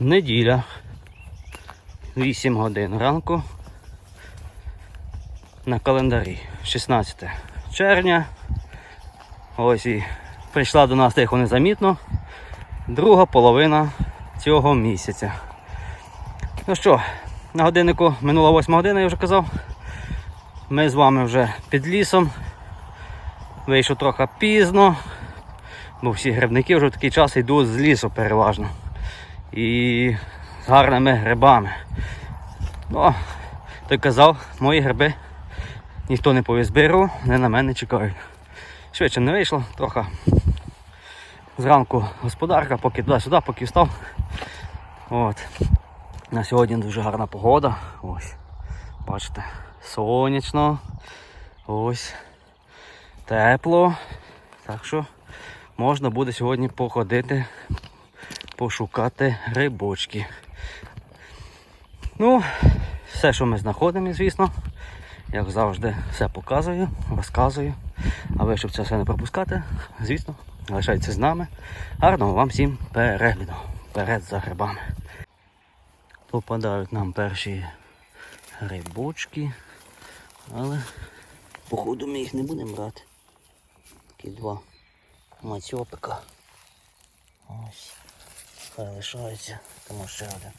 Неділя. 8 годин ранку. На календарі 16 червня. Ось і прийшла до нас тихо незамітно. Друга половина цього місяця. Ну що, на годиннику минула 8 година, я вже казав. Ми з вами вже під лісом. Вийшов трохи пізно, бо всі грибники вже в такий час йдуть з лісу переважно. І з гарними грибами. Ну, той казав, мої гриби ніхто не повізбирував, вони на мене чекають. Швидше не вийшло, трохи зранку господарка, поки туди-сюди, поки встав. От. На сьогодні дуже гарна погода. Ось. Бачите, сонячно. Ось. Тепло. Так що можна буде сьогодні походити, пошукати грибочки. Ну, все, що ми знаходимо, звісно, як завжди, все показую, розказую. А ви, щоб це все не пропускати, звісно, залишайтеся з нами. Гарного вам всім перегляду. Вперед за грибами. Попадають нам перші грибочки, але походу ми їх не будемо брати. Такі два мацьопика. Ось. Хай лишаються, тому ще один.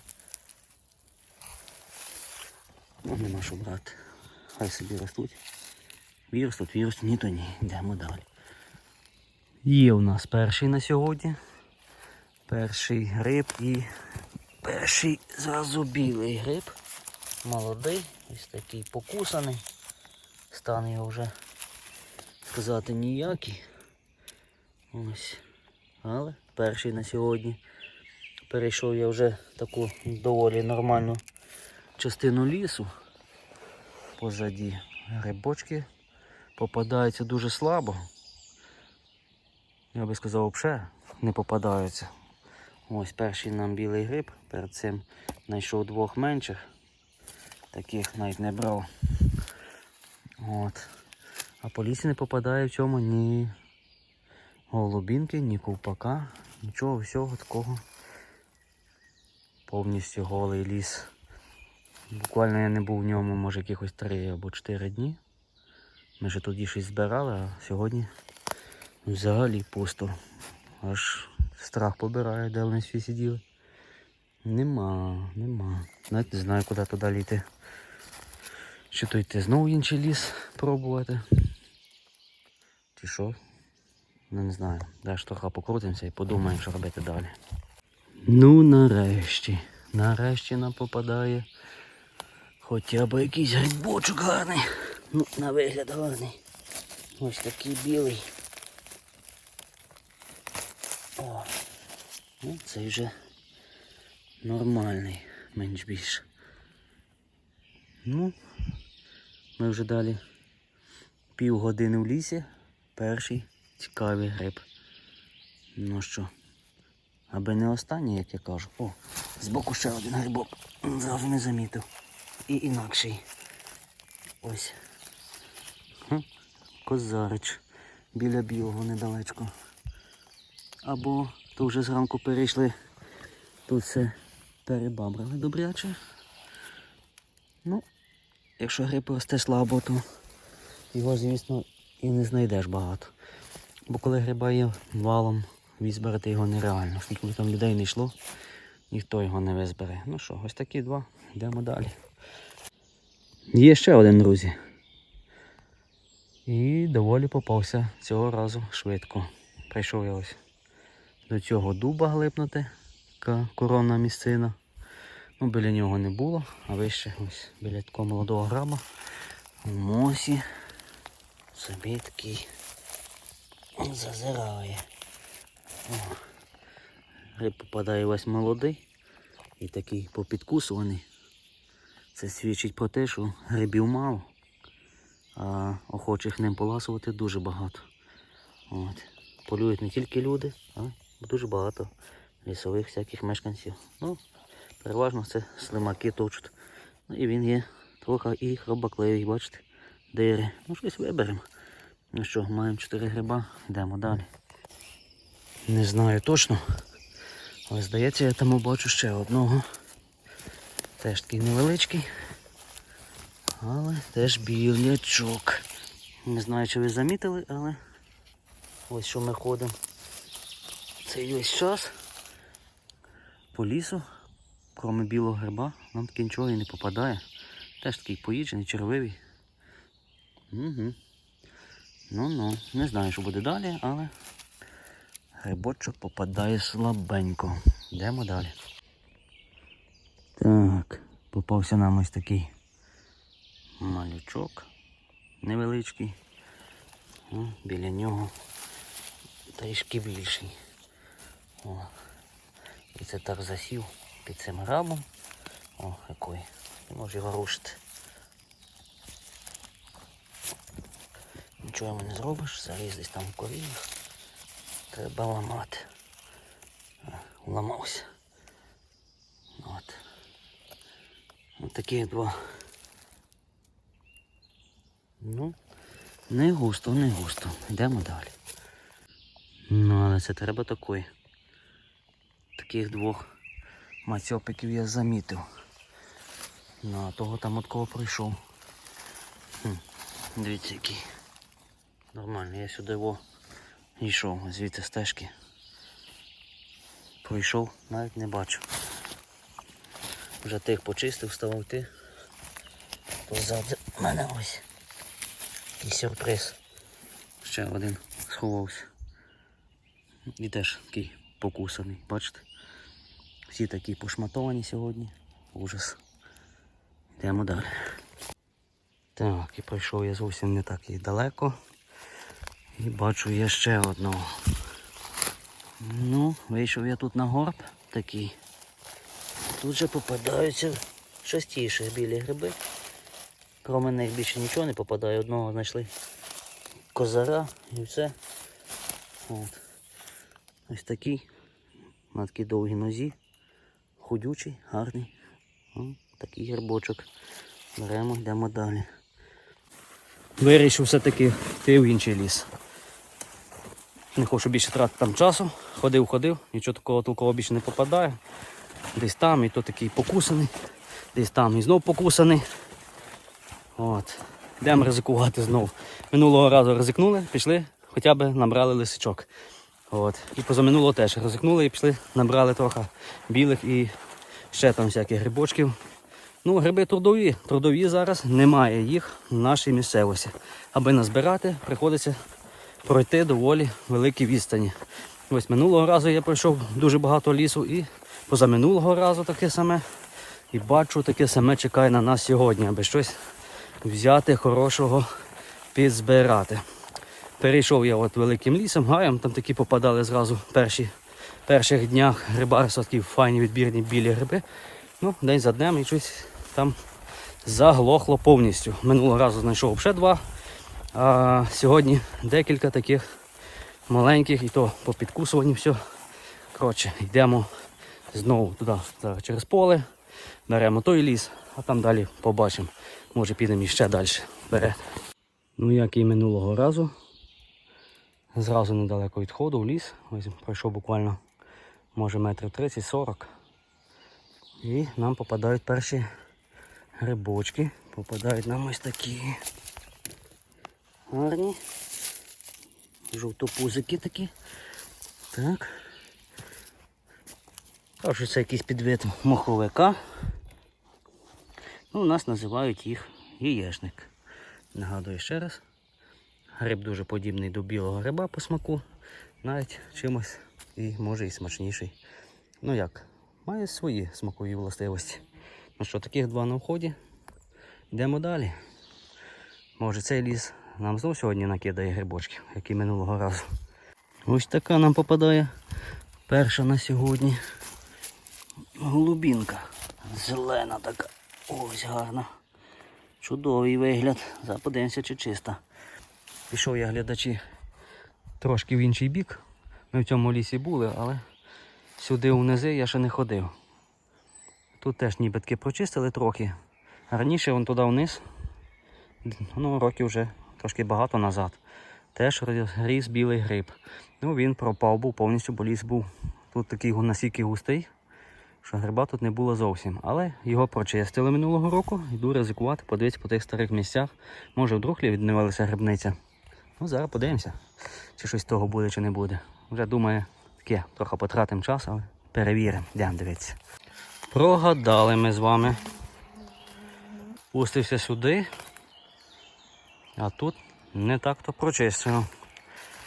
Ну, нема що брати. Хай собі ростуть. Віростуть, віростуть, ні то ні. Йдемо далі. Є у нас перший на сьогодні. Перший гриб і перший зразу білий гриб. Молодий, ось такий покусаний. Стан його вже сказати ніякий. Ось. Але перший на сьогодні. Перейшов я вже таку доволі нормальну частину лісу. Позаді грибочки попадаються дуже слабо. Я би сказав, взагалі не попадаються. Ось перший нам білий гриб, перед цим знайшов двох менших. Таких навіть не брав. От. А по лісі не попадає в цьому ні голубінки, ні ковпака, нічого всього такого. Повністю голий ліс. Буквально я не був в ньому, може, якихось 3 або 4 дні. Ми вже тоді щось збирали, а сьогодні взагалі пусто. Аж страх побирає, де вони всі сиділи. Нема, нема. Навіть не знаю, куди туди літи. Чи то йти знову інший ліс пробувати. Чи що? Ну не знаю. Даш трохи покрутимося і подумаємо, що робити далі. Ну нарешті. Нарешті нам попадає хоча б якийсь грибочок гарний. Ну, на вигляд гарний. Ось такий білий. О, ну цей вже нормальний, менш більш. Ну, ми вже далі півгодини в лісі. Перший цікавий гриб. Ну що, аби не останній, як я кажу. О, збоку ще один грибок. Зразу не замітив. І інакший. Ось. Козарич. Біля білого недалечко. Або то вже зранку перейшли. Тут все перебабрали добряче. Ну, якщо гриб росте слабо, то його, звісно, і не знайдеш багато. Бо коли гриба є валом, візбирати його нереально. Скільки там людей не йшло, ніхто його не визбере. Ну що, ось такі два. Йдемо далі. Є ще один, друзі. І доволі попався цього разу швидко. Прийшов я ось до цього дуба глипнути, коронна місцина. Ну, біля нього не було, а вище ось біля такого молодого граба в мосі собі такий зазирає. Гриб попадає весь молодий і такий попідкусуваний. Це свідчить про те, що грибів мало, а охочих ним поласувати дуже багато. От. Полюють не тільки люди, а дуже багато лісових всяких мешканців. Ну, переважно це слимаки точать. Ну і він є трохи і хробакливий, бачите, дири. Ну щось виберемо. Ну що, маємо 4 гриба, йдемо далі. Не знаю точно, Але здається, я тому бачу ще одного. Теж такий невеличкий. Але теж білячок. Не знаю, чи ви замітили, але ось що ми ходимо. Цей весь час по лісу, крім білого гриба, нам таки нічого і не попадає. Теж такий поїджений, червивий. Угу. Ну-ну, не знаю, що буде далі, але грибочок попадає слабенько. Йдемо далі. Так, попався нам ось такий малючок невеличкий. О, біля нього трішки більший. О. І це так засів під цим грабом. О, який. Не може його рушити. Нічого йому не зробиш, заліз десь там в коріннях. Треба ламати. Ламався. От. Ось такі два. Ну, не густо, не густо. Йдемо далі. Ну, але це треба такої. Таких двох мацьопиків я замітив. Ну, а того там от кого прийшов. Хм, дивіться який. Нормально, я сюди во йшов, звідти стежки. Пройшов, навіть не бачу. Вже тих почистив, став йти. Позаду мене ось. Такий сюрприз. Ще один сховався. І теж такий покусаний, бачите? Всі такі пошматовані сьогодні. Ужас. Йдемо далі. Так, і пройшов я зовсім не так і далеко. І бачу я ще одного. Ну, вийшов я тут на горб такий. Тут же попадаються частіше білі гриби. Кроме них більше нічого не попадає, одного знайшли козара і все. От. Ось такий. На такій довгій нозі. Худючий, гарний. О, такий грибочок. Беремо, йдемо далі. Вирішив все-таки йти в інший ліс. Не хочу більше тратити там часу. Ходив, ходив, нічого такого толкового більше не попадає. Десь там і то такий покусаний, десь там і знов покусаний. От. Йдемо ризикувати знов. Минулого разу ризикнули, пішли, хоча б набрали лисичок. От. І позаминулого теж ризикнули і пішли, набрали трохи білих і ще там всяких грибочків. Ну, гриби трудові. Трудові зараз немає їх в нашій місцевості. Аби назбирати, приходиться пройти доволі великі відстані. Ось минулого разу я пройшов дуже багато лісу і позаминулого разу таке саме. І бачу, таке саме чекає на нас сьогодні, аби щось взяти хорошого підзбирати. Перейшов я от великим лісом, гаєм, там такі попадали зразу перші перших днях грибарства, такі файні відбірні білі гриби. Ну, день за днем і щось там заглохло повністю. Минулого разу знайшов ще два. А сьогодні декілька таких маленьких і то попідкусувані все. Коротше, йдемо знову туди, через поле, беремо той ліс, а там далі побачимо. Може підемо іще далі вперед. Ну як і минулого разу. Зразу недалеко від входу в ліс. Ось пройшов буквально може метрів 30-40. І нам попадають перші грибочки. Попадають нам ось такі гарні. Жовтопузики такі. Так. Кажуть, це якийсь підвид моховика. Ну, у нас називають їх яєшник. Нагадую ще раз. Гриб дуже подібний до білого гриба по смаку. Навіть чимось і може і смачніший. Ну як, має свої смакові властивості. Ну що, таких два на вході. Йдемо далі. Може цей ліс нам знов сьогодні накидає грибочків, як і минулого разу. Ось така нам попадає перша на сьогодні. Голубінка. Зелена така. Ось гарна. Чудовий вигляд. Западемося чи чиста. Пішов я глядачі трошки в інший бік. Ми в цьому лісі були, але сюди внизи я ще не ходив. Тут теж нібитки прочистили трохи. Раніше вон туди вниз, ну років вже трошки багато назад. Теж ріс білий гриб. Ну він пропав був повністю, бо ліс був Тут такий настільки густий, що гриба тут не було зовсім. Але його прочистили минулого року. Йду ризикувати, подивитися по тих старих місцях. Може вдруг відновилася грибниця. Ну, зараз подивимося, чи щось того буде, чи не буде. Вже думаю, таке, трохи потратимо час, але перевіримо. Йдемо дивитися. Прогадали ми з вами. Пустився сюди. А тут не так-то прочищено.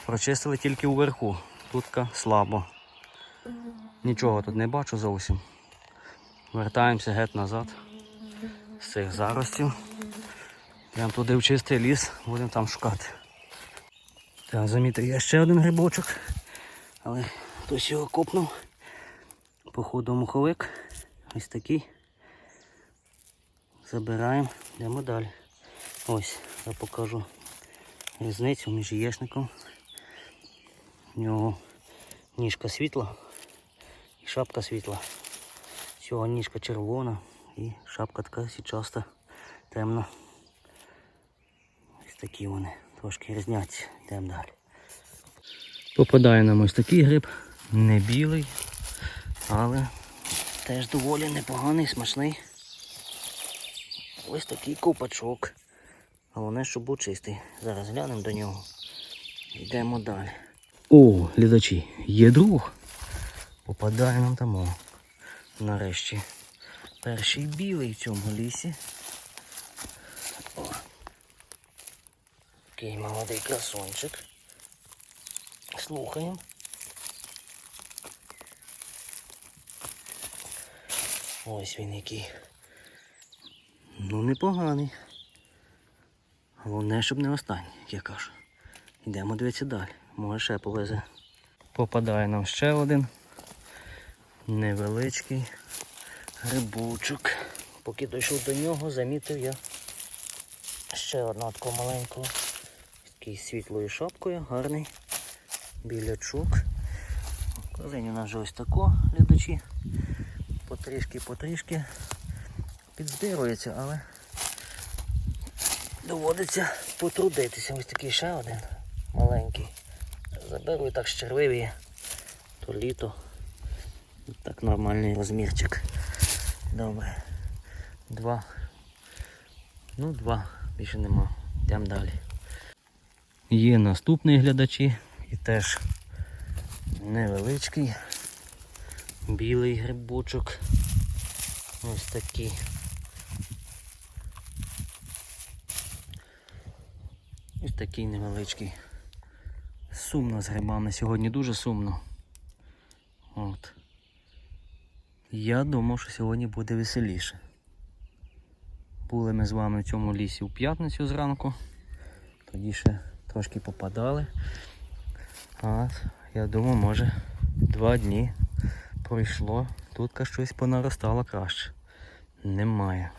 Прочистили тільки уверху. Тутка слабо. Нічого тут не бачу зовсім. Вертаємося геть назад з цих заростів. Прямо туди в чистий ліс, будемо там шукати. Так, замітив я ще один грибочок, але хтось його копнув. Походу муховик. Ось такий. Забираємо, йдемо далі. Ось, я покажу різницю між яєчником. У нього ніжка світла і шапка світла. Цього ніжка червона і шапка така січаста, темна. Ось такі вони, трошки різняться. Йдемо далі. Попадає нам ось такий гриб, не білий, але теж доволі непоганий, смачний. Ось такий копачок. Головне, щоб був чистий. Зараз глянемо до нього. Йдемо далі. О, глядачі, є друг. Попадає нам там. Нарешті. Перший білий в цьому лісі. О. Такий молодий красончик. Слухаємо. Ось він який. Ну, непоганий. Головне, щоб не останній, як я кажу. Йдемо дивитися далі. Може ще повезе. Попадає нам ще один невеличкий грибочок. Поки дійшов до нього, замітив я ще одного такого маленького. Такий світлою шапкою, гарний білячок. Корзині у нас вже ось тако, глядачі. Потрішки-потрішки підзбирується, але доводиться потрудитися. Ось такий ще один маленький. Заберу і так щерливі, то літо. Так нормальний розмірчик. Добре. Два. Ну, два. Більше нема. Йдемо далі. Є наступний глядачі і теж невеличкий. Білий грибочок. Ось такий. Ось такий невеличкий. Сумно з грибами. Сьогодні дуже сумно. От. Я думав, що сьогодні буде веселіше. Були ми з вами в цьому лісі у п'ятницю зранку. Тоді ще трошки попадали. А я думав, може два дні пройшло. Тут щось понаростало краще. Немає.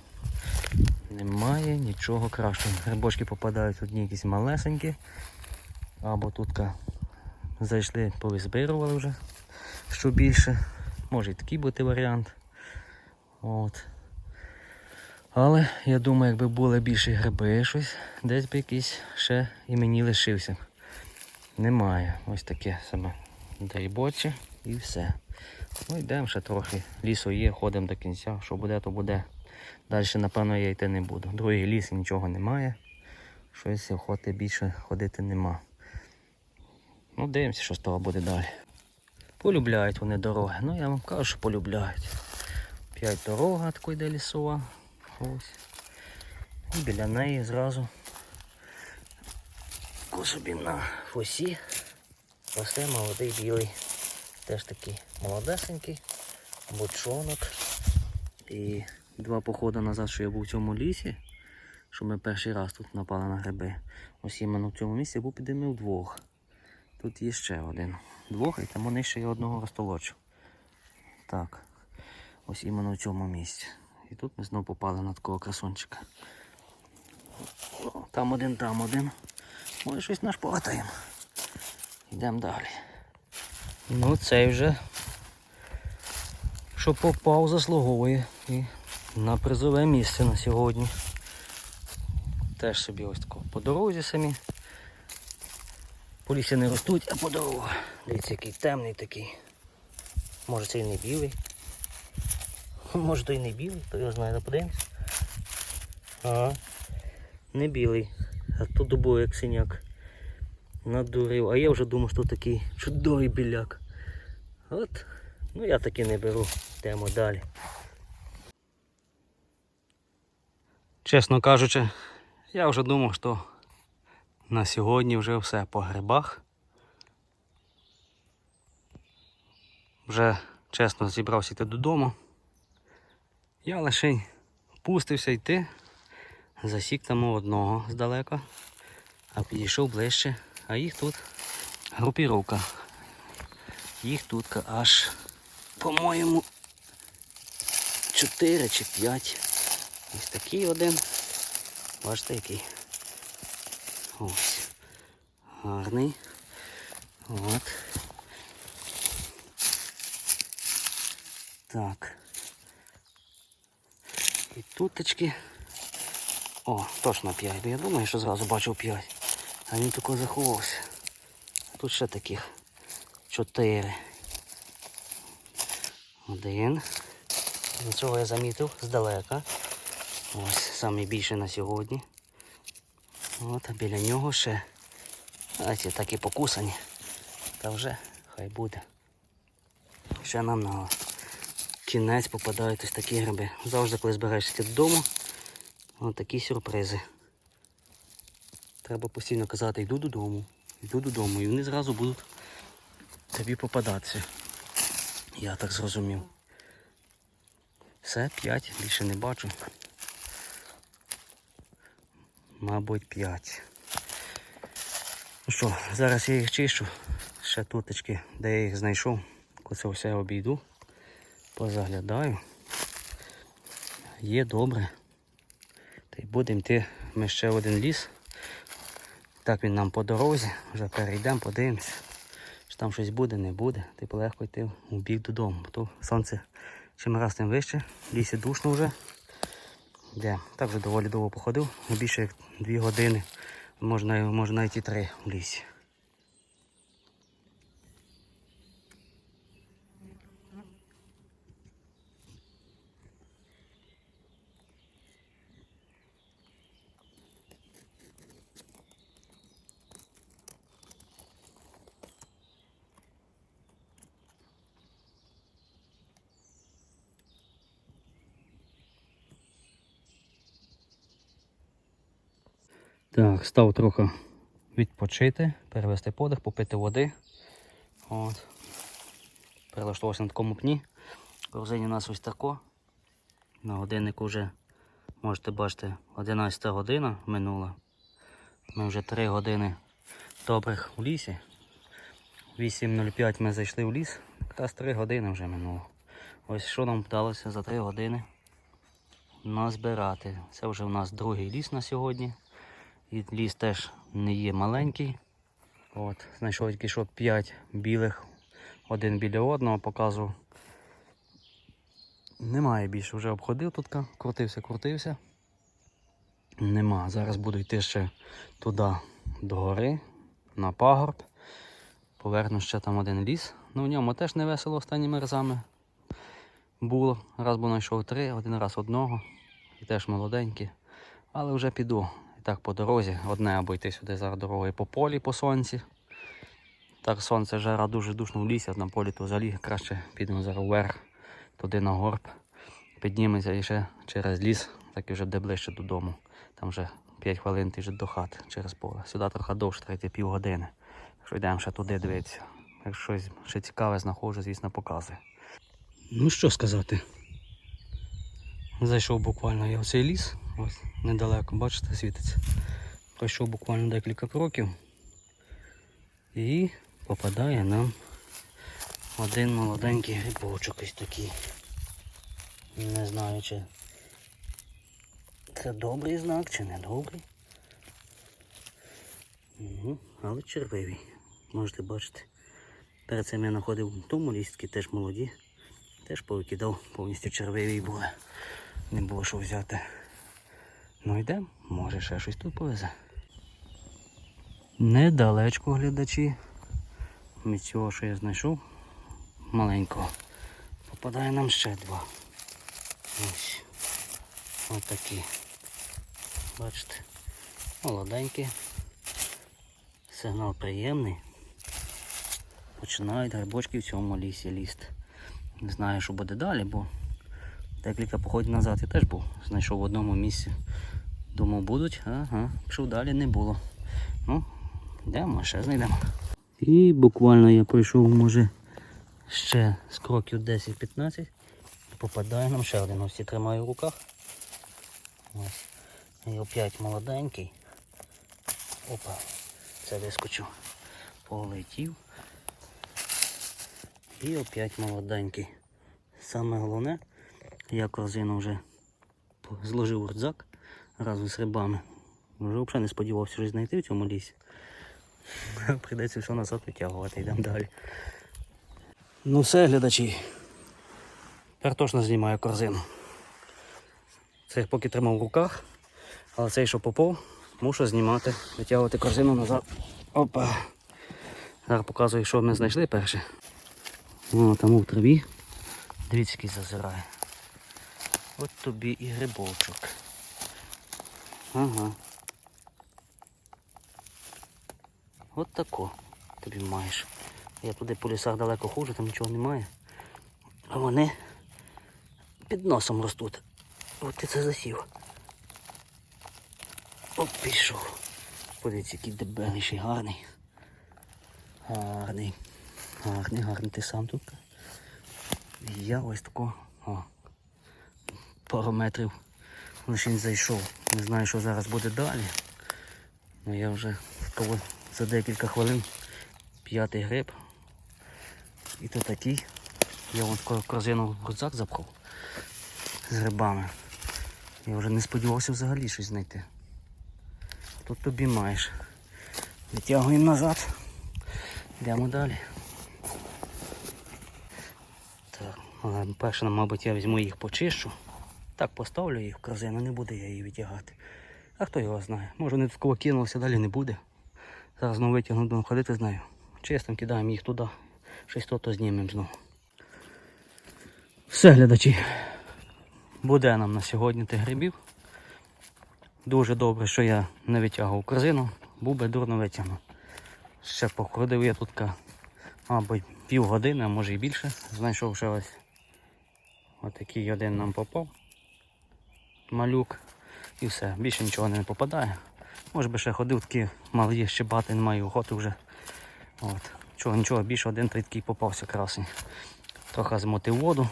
Немає нічого кращого. Грибочки попадають одні якісь малесенькі. Або тут зайшли, повизбирували вже, що більше. Може і такий бути варіант. От. Але я думаю, якби були більше гриби щось, десь би якийсь ще і мені лишився. Немає. Ось таке саме дрібоче і все. Ну йдемо ще трохи. Лісу є, ходимо до кінця. Що буде, то буде. Далі, напевно, я йти не буду. Другий ліс нічого немає. Щось охоти більше ходити нема. Ну, дивимося, що з того буде далі. Полюбляють вони дороги. Ну я вам кажу, що полюбляють. П'ять дорога такої йде лісова. Ось. І біля неї зразу собі на фосі росте молодий білий. Теж такий молодесенький, бочонок. І два походи назад, що я був в цьому лісі, що ми перший раз тут напали на гриби. Ось іменно в цьому місці був підіймив двох. Тут є ще один. Двох і тому нижче я одного розтолочу. Так. Ось іменно в цьому місці. І тут ми знову попали на такого красунчика. Там один, там один. Може щось нашпортаємо. Йдемо далі. Ну цей вже що попав, заслуговує і на призове місце на сьогодні. Теж собі ось тако по дорозі самі. По лісі не ростуть, а по дорогу. Дивіться, який темний такий. Може це і не білий. Може то і не білий, то його знає, подивимось. Ага. Не білий. А то дубовий як синяк. Надурив. А я вже думав, що такий чудовий біляк. От. Ну я таки не беру. Йдемо далі. Чесно кажучи, я вже думав, що на сьогодні вже все по грибах. Вже чесно зібрався йти додому. Я лише пустився йти, засік там одного здалека, а підійшов ближче, а їх тут групіровка. Їх тут аж, по-моєму, 4 чи 5. Ось такий один. Бачите який. Ось. Гарний. От. Так. І туточки. О, точно 5. Я думаю, що зразу бачив 5. А він тако заховався. Тут ще таких 4. Один. До цього я замітив здалека. Ось найбільше на сьогодні. От, а біля нього ще. А ці так покусані. Та вже хай буде. Ще нам на кінець попадають ось такі гриби. Завжди, коли збираєшся додому, ось такі сюрпризи. Треба постійно казати, йду додому, йду додому, і вони зразу будуть тобі попадатися. Я так зрозумів. Все, 5, більше не бачу. Мабуть, 5. Ну що, зараз я їх чищу. Ще туточки, де я їх знайшов. Оце все обійду. Позаглядаю. Є добре. Та й будемо йти ми ще один ліс. Так він нам по дорозі. Вже перейдемо, подивимося. Чи там щось буде, не буде. Типу легко йти у бік додому. Бо то сонце чим раз тим вище. Лісі душно вже. Де? Так вже доволі довго походив. Більше як дві години. Можна, можна навіть і три в лісі. Так, став трохи відпочити, перевести подих, попити води. От. Перелаштувався на такому пні. Корзині у нас ось тако. На годиннику вже можете бачити 11 година минула. Ми вже 3 години добрих у лісі. 8.05 ми зайшли в ліс, якраз 3 години вже минуло. Ось що нам вдалося за 3 години назбирати. Це вже у нас другий ліс на сьогодні. І ліс теж не є маленький. От, знайшов тільки що 5 білих, один біля одного показував. Немає більше, вже обходив тут, крутився, крутився. Нема. Зараз буду йти ще туди до гори, на пагорб. Поверну ще там один ліс. Ну в ньому теж не весело останніми разами було. Раз був знайшов три, один раз одного. І теж молоденькі. Але вже піду. Так по дорозі. Одне або йти сюди зараз дорогою по полі, по сонці. Так сонце жара дуже душно в лісі, а на полі то взагалі краще підемо зараз вверх, туди на горб. Підніметься і ще через ліс, так і вже де ближче додому. Там вже 5 хвилин ти вже до хати через поле. Сюди трохи довше треба півгодини. Якщо йдемо ще туди дивитися. Якщо щось ще цікаве знаходжу, звісно, показую. Ну що сказати. Зайшов буквально я в цей ліс, ось недалеко, бачите, світиться. Пройшов буквально декілька кроків і попадає нам один молоденький грибочок ось такий. Не знаю, чи це добрий знак, чи не добрий. Угу, але червивий. Можете бачити. Перед цим я знаходив тому лістки, теж молоді. Теж повикидав, повністю червиві були. Не було що взяти. Ну йдемо, може ще щось тут повезе. Недалечко глядачі. Від цього, що я знайшов маленького Попадає нам ще два. Ось. Ось такі. Бачите, молоденькі. Сигнал приємний. Починають грибочки в цьому лісі лізти. Не знаю, що буде далі, бо декілька походів назад я теж був. Знайшов в одному місці. Думав, будуть, ага, пішов далі не було. Ну, йдемо, ще знайдемо. І буквально я пройшов, може, ще з кроків 10-15. І попадає нам ще один. Ось ці тримаю в руках. Ось. І опять молоденький. Опа, це вискочив. Полетів. І опять молоденький. Саме головне, я корзину вже зложив рюкзак разом з рибами. Вже взагалі не сподівався щось знайти в цьому лісі. Прийдеться все назад витягувати, йдемо далі. Ну все, глядачі. Тепер точно знімаю корзину. Це я поки тримав в руках, але цей, що попав, мушу знімати, витягувати корзину назад. Опа. Зараз показую, що ми знайшли перше. О, там у траві. Дивіться, який зазирає. От тобі і грибочок. Ага. От тако тобі маєш. Я туди по лісах далеко ходжу, там нічого немає. А вони під носом ростуть. От ти це засів. Оп, пішов. Подивіться, який дебеліший, гарний. Гарний. Гарний, гарний, ти сам тут. Я ось тако, о, пару метрів лише зайшов. Не знаю, що зараз буде далі. Ну я вже за декілька хвилин п'ятий гриб. І то такий. Я вон корзину в рюкзак запхав з грибами. Я вже не сподівався взагалі щось знайти. Тут тобі маєш. Витягуємо назад. Йдемо далі. Так, але перше, мабуть, я візьму їх почищу. Так поставлю їх в корзину, не буде я її витягати. А хто його знає? Може вони такого кинулося, далі не буде. Зараз знову витягну, будемо ходити з нею. Кидаємо їх туди. Щось то, знімемо знову. Все, глядачі. Буде нам на сьогодні тих грибів. Дуже добре, що я не витягував корзину, був би дурно витягнув. Ще походив я тут, мабуть, півгодини, а може і більше. Знайшов ще ось отакий один нам попав. Малюк. І все, більше нічого не попадає. Може би ще ходив такі малі щебати, не маю охоти вже. От. Чого, нічого, більше один такий попався красний. Трохи змотив воду.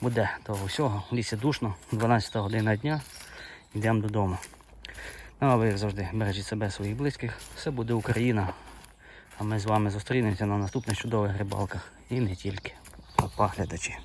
Буде того всього. В лісі душно, 12 година дня. Йдемо додому. Ну а ви як завжди бережіть себе своїх близьких. Все буде Україна. А ми з вами зустрінемося на наступних чудових рибалках. І не тільки. Па-па, глядачі.